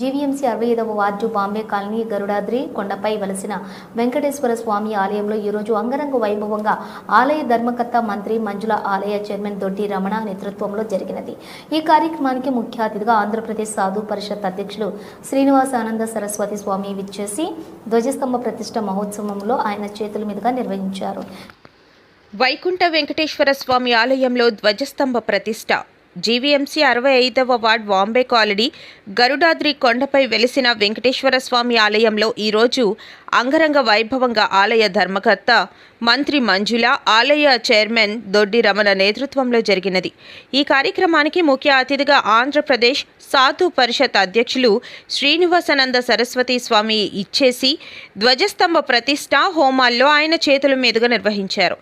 GVMC అరవై ఐదవ ward Bombay colony Garudadri కొండపై వలసిన వెంకటేశ్వర స్వామి ఆలయంలో ఈరోజు అంగరంగ వైభవంగా ఆలయ ధర్మకర్త మంత్రి మంజుల ఆలయ చైర్మన్ దొడ్డి రమణ నేతృత్వంలో జరిగినది. ఈ కార్యక్రమానికి ముఖ్య అతిథిగా ఆంధ్రప్రదేశ్ సాధు పరిషత్ అధ్యక్షులు శ్రీనివాస ఆనంద సరస్వతి స్వామి విచ్చేసి ధ్వజస్తంభ ప్రతిష్ట మహోత్సవంలో ఆయన చేతుల మీదుగా నిర్వహించారు. వైకుంఠ వెంకటేశ్వర స్వామి ఆలయంలో ధ్వజస్తంభ ప్రతిష్ట జీవీఎంసీ అరవై ఐదవ వార్డ్ బాంబే కాలనీ గరుడాద్రి కొండపై వెలిసిన వెంకటేశ్వర స్వామి ఆలయంలో ఈరోజు అంగరంగ వైభవంగా ఆలయ ధర్మకర్త మంత్రి మంజుల ఆలయ చైర్మన్ దొడ్డి రమణ నేతృత్వంలో జరిగినది. ఈ కార్యక్రమానికి ముఖ్య అతిథిగా ఆంధ్రప్రదేశ్ సాధు పరిషత్ అధ్యక్షులు శ్రీనివాసనంద సరస్వతి స్వామి ఇచ్చేసి ధ్వజస్తంభ ప్రతిష్ట హోమాల్లో ఆయన చేతుల మీదుగా నిర్వహించారు.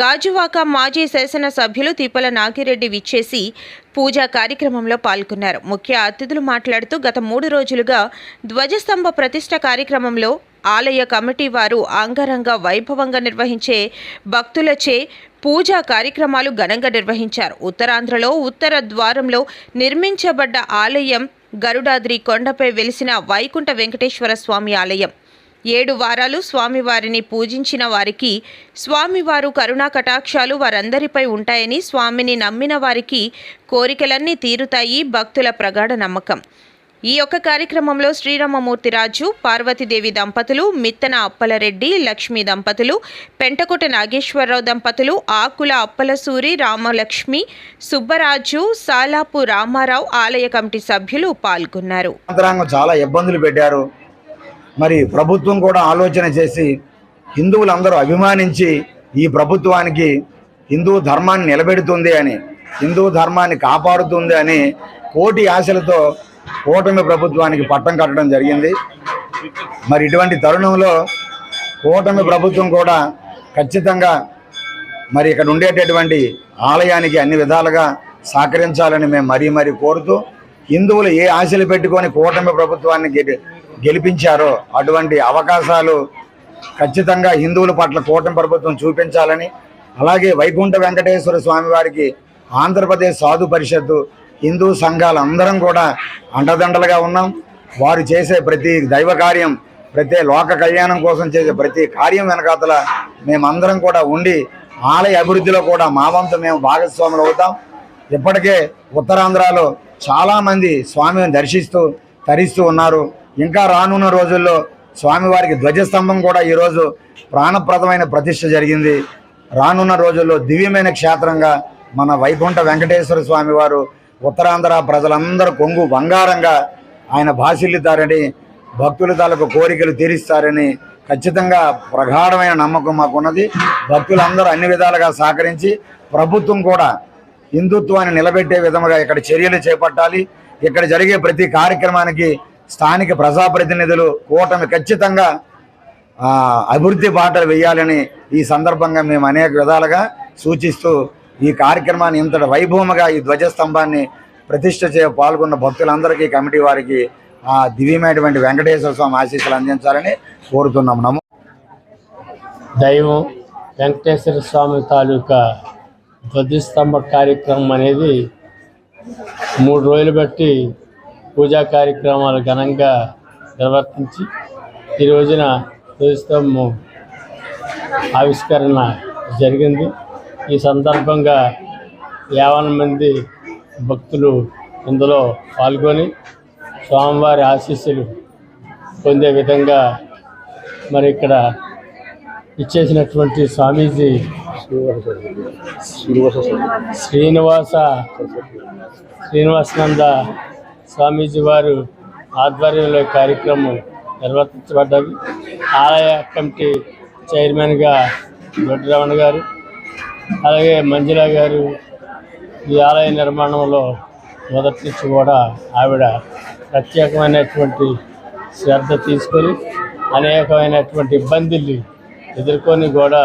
గాజువాక మాజీ శాసనసభ్యులు తిప్పల నాగిరెడ్డి విచ్చేసి పూజా కార్యక్రమంలో పాల్గొన్నారు. ముఖ్య అతిథులు మాట్లాడుతూ గత మూడు రోజులుగా ధ్వజస్తంభ ప్రతిష్ట కార్యక్రమంలో ఆలయ కమిటీ వారు అంగరంగ వైభవంగా నిర్వహించే భక్తులచే పూజా కార్యక్రమాలు ఘనంగా నిర్వహించారు. ఉత్తరాంధ్రలో ఉత్తర ద్వారంలో నిర్మించబడ్డ ఆలయం గరుడాద్రి కొండపై వెలిసిన వైకుంఠ వెంకటేశ్వర స్వామి ఆలయం. ఏడు వారాలు స్వామివారిని పూజించిన వారికి స్వామివారు కరుణా కటాక్షాలు వారందరిపై ఉంటాయని స్వామిని నమ్మిన వారికి కోరికలన్నీ తీరుతాయి భక్తుల ప్రగాఢ నమ్మకం. ఈ యొక్క కార్యక్రమంలో శ్రీరామమూర్తిరాజు పార్వతీదేవి దంపతులు మిత్తన అప్పలరెడ్డి లక్ష్మీ దంపతులు పెంటకుట నాగేశ్వరరావు దంపతులు ఆకుల అప్పలసూరి రామలక్ష్మి సుబ్బరాజు సాలాపు రామారావు ఆలయ కమిటీ సభ్యులు పాల్గొన్నారు. చాలా ఇబ్బందులు పెట్టారు. మరి ప్రభుత్వం కూడా ఆలోచన చేసి హిందువులందరూ అభిమానించి ఈ ప్రభుత్వానికి హిందూ ధర్మాన్ని నిలబెడుతుంది అని హిందూ ధర్మాన్ని కాపాడుతుంది అని కోటి ఆశలతో కూటమి ప్రభుత్వానికి పట్టం కట్టడం జరిగింది. మరి ఇటువంటి తరుణంలో కూటమి ప్రభుత్వం కూడా ఖచ్చితంగా మరి ఇక్కడ ఉండేటటువంటి ఆలయానికి అన్ని విధాలుగా సహకరించాలని మేము మరీ మరీ కోరుతూ హిందువులు ఏ ఆశలు పెట్టుకొని కూటమి ప్రభుత్వాన్ని గెలిపించారో అటువంటి అవకాశాలు ఖచ్చితంగా హిందువుల పట్ల కూటమి ప్రభుత్వం చూపించాలని అలాగే వైకుంఠ వెంకటేశ్వర స్వామి వారికి ఆంధ్రప్రదేశ్ సాధు పరిషత్తు హిందూ సంఘాలు అందరం కూడా అండదండలుగా ఉన్నాం. వారు చేసే ప్రతి దైవ కార్యం ప్రతి లోక కళ్యాణం కోసం చేసే ప్రతి కార్యం వెనకాతల మేమందరం కూడా ఉండి ఆలయ అభివృద్ధిలో కూడా మా వంతు మేము భాగస్వాములు అవుతాం. ఇప్పటికే ఉత్తరాంధ్రలో చాలామంది స్వామిని దర్శిస్తూ తరిస్తూ ఉన్నారు. ఇంకా రానున్న రోజుల్లో స్వామివారికి ధ్వజస్తంభం కూడా ఈరోజు ప్రాణప్రదమైన ప్రతిష్ట జరిగింది. రానున్న రోజుల్లో దివ్యమైన క్షేత్రంగా మన వైకుంఠ వెంకటేశ్వర స్వామివారు ఉత్తరాంధ్ర ప్రజలందరూ కొంగు బంగారంగా ఆయన భాషిల్లుతారని భక్తుల తాలూకు కోరికలు తీరుస్తారని ఖచ్చితంగా ప్రగాఢమైన నమ్మకం మాకున్నది. భక్తులందరూ అన్ని విధాలుగా సహకరించి ప్రభుత్వం కూడా హిందుత్వాన్ని నిలబెట్టే విధముగా ఇక్కడ చర్యలు చేపట్టాలి. ఇక్కడ జరిగే ప్రతి కార్యక్రమానికి స్థానిక ప్రజాప్రతినిధులు కూటమి ఖచ్చితంగా అభివృద్ధి బాటలు వేయాలని ఈ సందర్భంగా మేము అనేక విధాలుగా సూచిస్తూ ఈ కార్యక్రమాన్ని ఇంతటి వైభవముగా ఈ ధ్వజస్తంభాన్ని ప్రతిష్ట చే పాల్గొన్న భక్తులందరికీ కమిటీ వారికి ఆ దివ్యమైనటువంటి వెంకటేశ్వర స్వామి ఆశీస్సులు అందించాలని కోరుతున్నాం నమో దైవం వెంకటేశ్వర స్వామి తాలూకా ధ్వజస్తంభ కార్యక్రమం అనేది మూడు రోజులు బట్టి పూజా కార్యక్రమాలు ఘనంగా నిర్వర్తించి ఈ రోజున ధ్వజస్తంభం ఆవిష్కరణ జరిగింది. ఈ సందర్భంగా యావన మంది భక్తులు ఇందులో పాల్గొని స్వామివారి ఆశీస్సులు పొందే విధంగా మరి ఇక్కడ ఇచ్చేసినటువంటి స్వామీజీ శ్రీనివాస శ్రీనివాసనంద స్వామీజీ వారు ఆధ్వర్యంలో కార్యక్రమం నిర్వర్తించబడ్డది. ఆలయ కమిటీ చైర్మన్గా దొడ్డి రమణ గారు అలాగే మంజుల గారు ఈ ఆలయ నిర్మాణంలో మొదటి నుంచి కూడా ఆవిడ ప్రత్యేకమైనటువంటి శ్రద్ధ తీసుకొని అనేకమైనటువంటి ఇబ్బందులు ఎదుర్కొని కూడా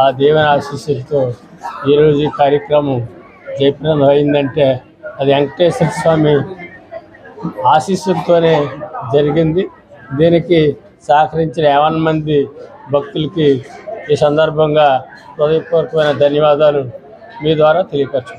ఆ దేవుని ఆశీస్సులతో ఈరోజు ఈ కార్యక్రమం జయప్రదం అయిందంటే అది వెంకటేశ్వర స్వామి ఆశీస్సులతోనే జరిగింది. దీనికి సహకరించిన యావన్ మంది భక్తులకి ఈ సందర్భంగా హృదయపూర్వకమైన ధన్యవాదాలు మీ ద్వారా తెలియపరచు